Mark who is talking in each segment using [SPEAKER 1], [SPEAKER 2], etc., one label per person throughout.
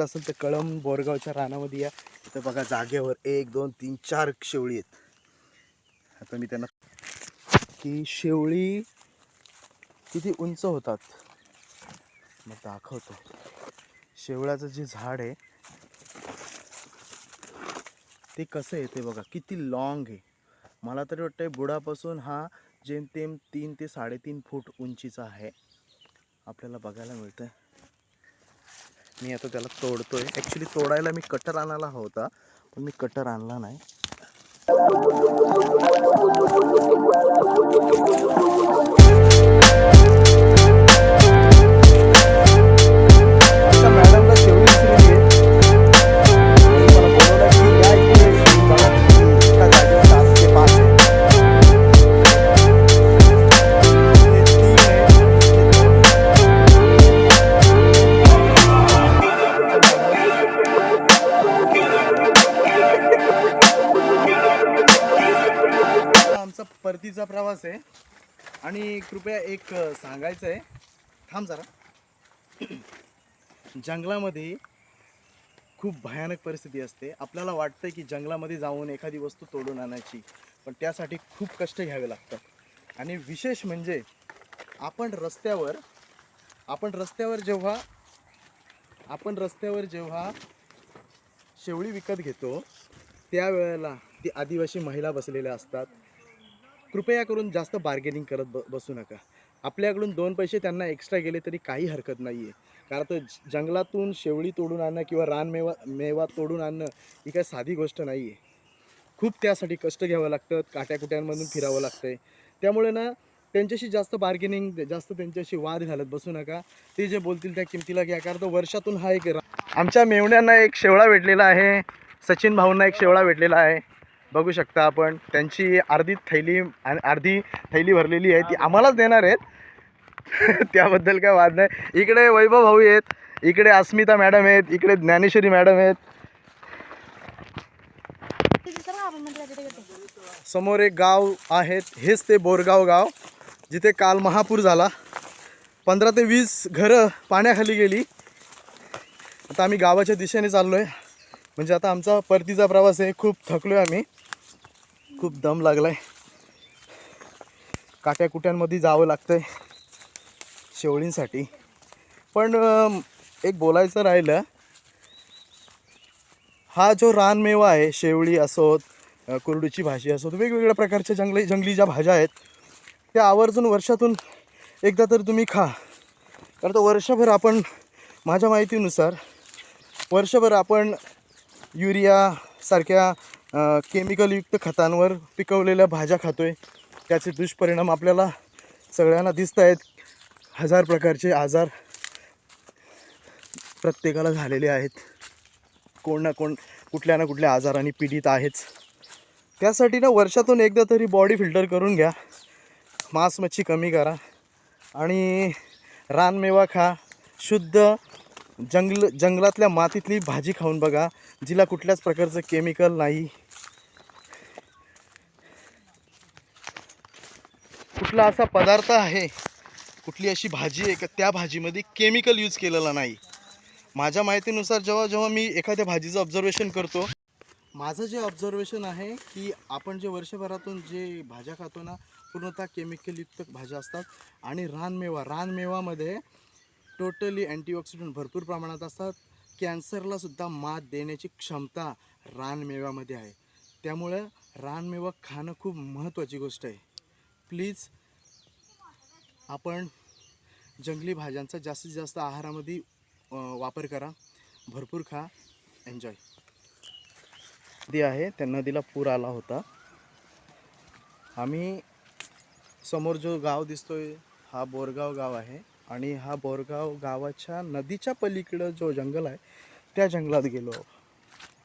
[SPEAKER 1] असेल तर कळम बोरगावच्या रानामध्ये या. इथं बघा जागेवर एक दोन तीन चार शेवळी आहेत. आता मी त्यांना की शेवळी किती उंच होतात? मग दाखवतो. शेवळ्याचं जे झाड आहे ते कसं आहे ते बघा. किती लॉंग आहे. मला तरी वाटतंय बुडापासून हा जेमतेम तीन ते साडेतीन फूट उंचीचा आहे. आपल्याला बघायला मिळतं मी आता त्याला तोडतोय. ॲक्च्युली तोडायला मी कटर आणायला हवा होता पण मी कटर आणला नाही. परतीचा प्रवास आहे. आणि कृपया एक सांगायचं आहे. थांब जरा. जंगलामध्ये खूप भयानक परिस्थिती असते. आपल्याला वाटतं की जंगलामध्ये जाऊन एखादी वस्तू तोडून आणायची. पण त्यासाठी खूप कष्ट घ्यावे लागतात. आणि विशेष म्हणजे आपण रस्त्यावर आपण रस्त्यावर जेव्हा आपण रस्त्यावर जेव्हा शेवळी विकत घेतो त्यावेळेला ती आदिवासी महिला बसलेल्या असतात. कृपया करून जास्त बार्गेनिंग करत ब बसू नका. आपल्याकडून दोन पैसे त्यांना एक्स्ट्रा गेले तरी काही हरकत नाही आहे कारण तर जंगलातून शेवळी तोडून आणणं किंवा रानमेवा मेवा तोडून आणणं ही काही साधी गोष्ट नाही आहे खूप त्यासाठी कष्ट घ्यावं लागतं काट्याकुट्यांमधून फिरावं लागतंय. त्यामुळे ना त्यांच्याशी जास्त बार्गेनिंग जास्त त्यांच्याशी वाद घालत बसू नका. ते जे बोलतील त्या किमतीला घ्या. कारण तर वर्षातून हा एक आमच्या मेवण्यांना एक शेवळा भेटलेला आहे. सचिन भाऊंना एक शेवळा भेटलेला आहे. बघू शकता आपण. त्यांची अर्धी थैली आणि अर्धी थैली भरलेली आहे ती आम्हालाच देणार आहेत. त्याबद्दल काय वाद नाही. इकडे वैभव भाऊ आहेत इकडे अस्मिता मॅडम आहेत इकडे ज्ञानेश्वरी मॅडम आहेत. समोर एक गाव आहेत हेच ते बोरगाव गाव जिथे काल महापूर झाला. पंधरा ते वीस घरं पाण्याखाली गेली. आता आम्ही गावाच्या दिशेने चाललो आहे म्हणजे आता आमचा परतीचा प्रवास आहे खूप थकलो आहे आम्ही. खूप दम लागला आहे काट्याकुट्यांमध्ये जावं लागतं आहे शेवळींसाठी. पण एक बोलायचं राहिलं हा जो रानमेवा आहे शेवळी असोत कुरडूची भाजी असोत वेगवेगळ्या प्रकारच्या जंगली जंगली ज्या भाज्या आहेत त्या आवर्जून वर्षातून एकदा तर तुम्ही खा. कारण तर वर्षभर आपण माझ्या माहितीनुसार वर्षभर आपण युरियासारख्या केमिकलयुक्त खतांवर पिकवलेल्या भाज्या खातो आहे त्याचे दुष्परिणाम आपल्याला सगळ्यांना दिसत आहेत. हजार प्रकारचे आजार प्रत्येकाला झालेले आहेत. कोण ना कोण कुठल्या ना कुठल्या आजाराने पीडित आहेच. त्यासाठी ना वर्षातून एकदा तरी बॉडी फिल्टर करून घ्या. मांस मच्छी कमी करा. आणि रानमेवा खा. शुद्ध जंगल जंगलातल्या मातीतली भाजी खाऊन बघा. जिला कुठल्याच प्रकारचं केमिकल नाही. कुठला असा पदार्थ आहे कुठली अशी भाजी आहे का त्या भाजीमध्ये केमिकल यूज केलेला नाही. माझ्या माहितीनुसार जेव्हा जेव्हा मी एखाद्या भाजीचं ऑब्झर्वेशन करतो माझं जे ऑब्झर्वेशन आहे की आपण जे वर्षभरातून जे भाज्या खातो ना पूर्णतः केमिकलयुक्त भाज्या असतात आणि रानमेवा रानमेवामध्ये टोटली अँटीऑक्सिडंट भरपूर प्रमाणात असतात. कॅन्सरला सुद्धा मात देण्याची क्षमता रानमेव्यामध्ये आहे. त्यामुळं रानमेवा खाणं खूप महत्त्वाची गोष्ट आहे. प्लीज आपण जंगली भाज्यांचा जास्तीत जास्त आहारामध्ये वापर करा. भरपूर खा. एन्जॉय नदी आहे. त्या नदीला पूर आला होता. आम्ही समोर जो गाव दिसतोय हा बोरगाव गाव आहे आणि हा बोरगाव गावाच्या नदीच्या पलीकडं जो जंगल आहे त्या जंगलात गेलो.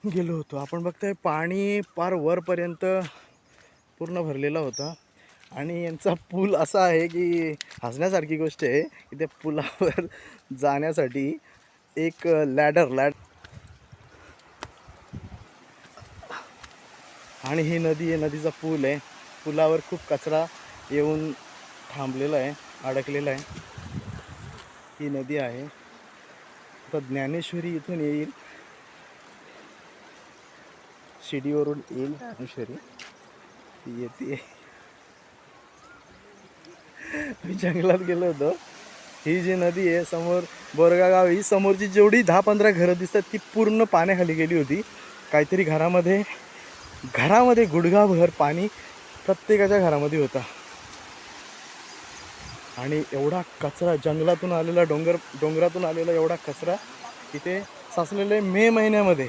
[SPEAKER 1] गेलो होतो. आपण बघतोय पाणी पार वरपर्यंत पूर्ण भरलेला होता. आणि यांचा पूल असा आहे की हसण्यासारखी गोष्ट आहे की त्या पुलावर जाण्यासाठी एक लॅडर लॅड आणि ही नदी आहे नदीचा पूल आहे. पुलावर खूप कचरा येऊन थांबलेला आहे अडकलेला आहे. ही नदी आहे. आता ज्ञानेश्वरी इथून येईल. शिडीवरून येईल ज्ञानेश्वरी. ती येते. मी जंगलात गेलो होतो. ही जी नदी आहे समोर बोरगा गाव ही समोरची जेवढी दहा पंधरा घरं दिसतात ती पूर्ण पाण्याखाली गेली होती. काहीतरी घरामध्ये घरामध्ये गुडघाभर पाणी प्रत्येकाच्या घरामध्ये होता. आणि एवढा कचरा जंगलातून आलेला डोंगर डोंगरातून आलेला एवढा कचरा तिथे साचलेला आहे मे महिन्यामध्ये.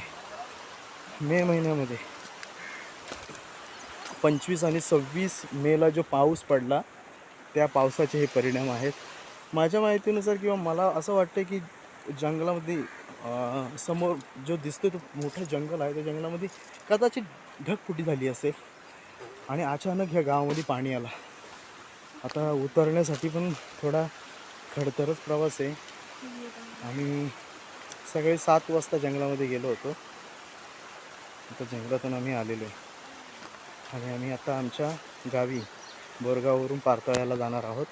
[SPEAKER 1] मे महिन्यामध्ये. पंचवीस आणि सव्वीस मेला जो पाऊस पडला त्या पावसाचे हे परिणाम आहेत. माझ्या माहितीनुसार किंवा मला असं वाटतं की जंगलामध्ये समोर जो दिसतो तो मोठं जंगल आहे. त्या जंगलामध्ये कदाचित ढगफुटी झाली असेल आणि अचानक ह्या गावामध्ये पाणी आला. आता उतरण्यासाठी पण थोडा खडतरच प्रवास आहे. आम्ही सगळे सात वाजता जंगलामध्ये गेलो होतो. आता जंगलातून आम्ही आलेलो आहे. आणि आम्ही आता आमच्या गावी बोरगाववरून पारतळ्याला जाणार आहोत.